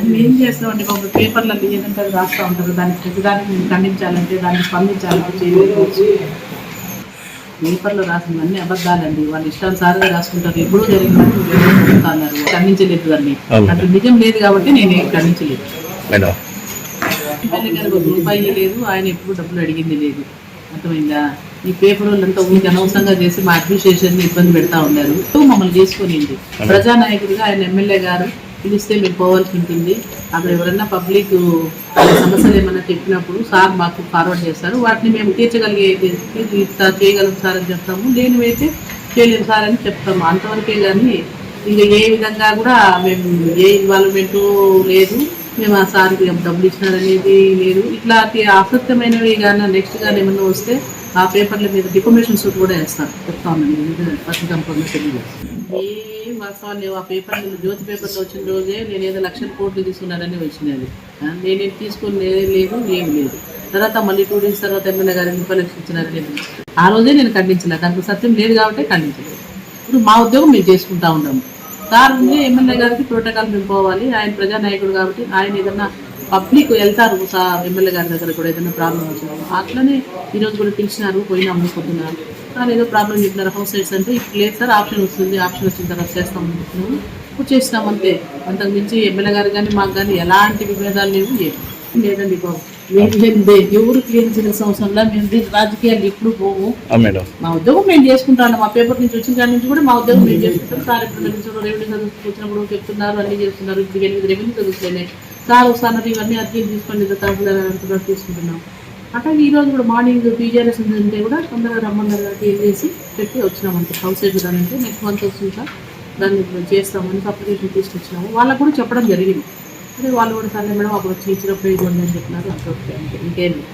ఏం చేస్తామండి ఒక పేపర్లలో ఏదంటే అది రాస్తూ ఉంటారు. దానికి ప్రతిదానికి మేము ఖండించాలంటే దాన్ని స్పందించాలంటే చేయలేకపోవచ్చు పేపర్లో రాసినవన్నీ అబద్ధాలండి. వాళ్ళు ఇష్టానుసారంగా రాసుకుంటారు. ఎప్పుడూ జరిగినట్టు అన్నారు. ఖండించలేదు దాన్ని. అటు నిజం లేదు కాబట్టి నేను ఖండించలేదు. రూపాయి లేదు. ఆయన ఎప్పుడు డబ్బులు అడిగింది లేదు. అర్థమైందా? ఈ పేపర్ వాళ్ళంతా ఊరికి అనవసరంగా చేసి మా అడ్మినిస్ట్రేషన్ని ఇబ్బంది పెడతా ఉన్నారు. మమ్మల్ని చేసుకునింది. ప్రజానాయకుడిగా ఆయన ఎమ్మెల్యే గారు పిలిస్తే మేము పోవాల్సి ఉంటుంది. అక్కడ ఎవరైనా పబ్లిక్ సమస్యలు ఏమైనా చెప్పినప్పుడు సార్ మాకు ఫార్వర్డ్ చేస్తారు. వాటిని మేము తీర్చగలిగే ఇట్లా చేయగలం సార్ అని చెప్తాము. లేనివైతే చేయలేము సార్ అని చెప్తాము. అంతవరకే కానీ ఇంకా ఏ విధంగా కూడా మేము ఏ ఇన్వాల్వ్మెంటు లేదు. మేము ఆ సార్కి డబ్బులు ఇచ్చినారనేది లేదు. ఇట్లాంటి అసత్యమైనవి కానీ నెక్స్ట్ కానీ ఏమన్నా వస్తే ఆ పేపర్ల మీద డిఫర్మేషన్ సూట్ కూడా వేస్తాను. చెప్తా ఉన్నాను. పత్రికా ఏ వాస్తవాలు లేవు ఆ పేపర్ జ్యోతి పేపర్లో వచ్చిన రోజే నేను ఏదో లక్షల కోట్లు తీసుకున్నానని వచ్చినది. నేనేం తీసుకుని లేదు ఏమి లేదు. తర్వాత మళ్ళీ టూ డేస్ తర్వాత ఎమ్మెల్యే గారు ముప్పై ఇచ్చినారు లేదు ఆ రోజే నేను ఖండించిన దానికి సత్యం లేదు కాబట్టి ఖండించలేదు. ఇప్పుడు మా ఉద్యోగం మేము చేసుకుంటా ఉన్నాము. సార్ ఉంది ఎమ్మెల్యే గారికి ప్రోటోకాల్ మేము పోవాలి ఆయన ప్రజానాయకుడు కాబట్టి ఆయన ఏదన్నా పబ్లిక్ వెళ్తారు సార్ ఎమ్మెల్యే గారి దగ్గర కూడా ఏదైనా ప్రాబ్లం వచ్చినప్పుడు అట్లనే ఈరోజు కూడా పిలిచినారు పోయినాము అమ్ముకుంటున్నారు. సార్ ఏదో ప్రాబ్లం చెప్పినారు హౌస్ సైడ్స్ అంటే ఇప్పుడు లేదు సార్ ఆప్షన్ వస్తుంది ఆప్షన్ వచ్చిన తర్వాత చేస్తాం అనుకుంటున్నాము. ఇప్పుడు చేసినాం అంతే అంతకు మించి ఎమ్మెల్యే గారు కానీ మాకు కానీ ఎలాంటి విభేదాలు లేవు లేదండి బాబు. మేము మేము ఎవరు క్లియర్ చేసిన సంవత్సరంలో మేము దీని రాజకీయాలు ఎప్పుడు మేడం. మా ఉద్యోగం మేము చేసుకుంటాను మా పేపర్ నుంచి వచ్చిన కాడి నుంచి కూడా మా ఉద్యోగం మేము చేసుకుంటాం. సార్ ఇప్పుడు రెవెన్యూ చదువుకు వచ్చినప్పుడు చెప్తున్నారు అన్ని చేస్తున్నారు. ఇప్పుడు ఎనిమిది రెవెన్యూ చదువుతున్నాయి సార్ ఒకసారి ఇవన్నీ అర్జీలు తీసుకోండి తహసీల్దార్ అంటున్నారు తీసుకుంటున్నాం. అట్లా ఈ రోజు కూడా మార్నింగ్ పీజీఆర్ఎస్ ఉంటే కూడా తొందరగా రమ్మన్నారు కాబట్టి ఏం చేసి పెట్టి వచ్చినామంటే హౌస్ సైడ్ అంటే నెక్స్ట్ మంత్ వస్తుంది సార్. దాన్ని చేస్తామని అప్లికేషన్ తీసుకొచ్చినాము. వాళ్ళకు కూడా చెప్పడం జరిగింది. వాళ్ళు కూడా సరే మేడం అప్పుడు వచ్చి ఇచ్చినప్పుడు ఇవ్వండి అని చెప్పినారు. అంతే ఓకే అంటే ఇంకేం లేదు.